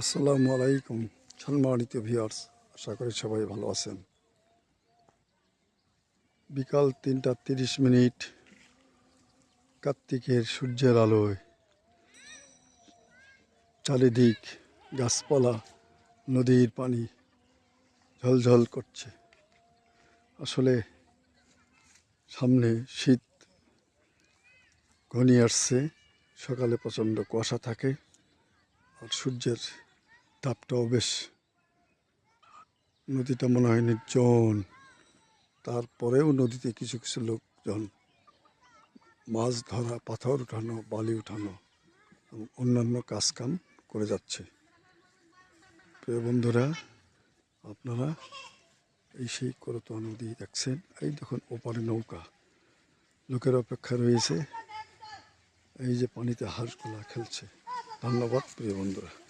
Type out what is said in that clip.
আসসালামু আলাইকুম, সম্মানিত ভিউয়ার্স, আশা করি সবাই ভালো আছেন। বিকাল তিনটা তিরিশ মিনিট, কার্তিকের সূর্যের আলোয় চারিদিক গাছপালা, নদীর পানি ঝলঝল করছে। আসলে সামনে শীত ঘনিয়ে আসছে, সকালে প্রচণ্ড কুয়াশা থাকে। আর সূর্যের তাপটাও বেশ, নদীটা মনে হয় নির্জন। তারপরেও নদীতে কিছু কিছু লোকজন মাছ ধরা, পাথর উঠানো বালি উঠানো এবং অন্যান্য কাজকাম করে যাচ্ছে। প্রিয় বন্ধুরা, আপনারা এই সেই করতোয়া নদী দেখছেন। এই দেখুন, ওপারে নৌকা। লোকের অপেক্ষা রয়েছে। এই যে পানিতে হাঁসগুলা খেলছে। ধন্যবাদ প্রিয় বন্ধুরা।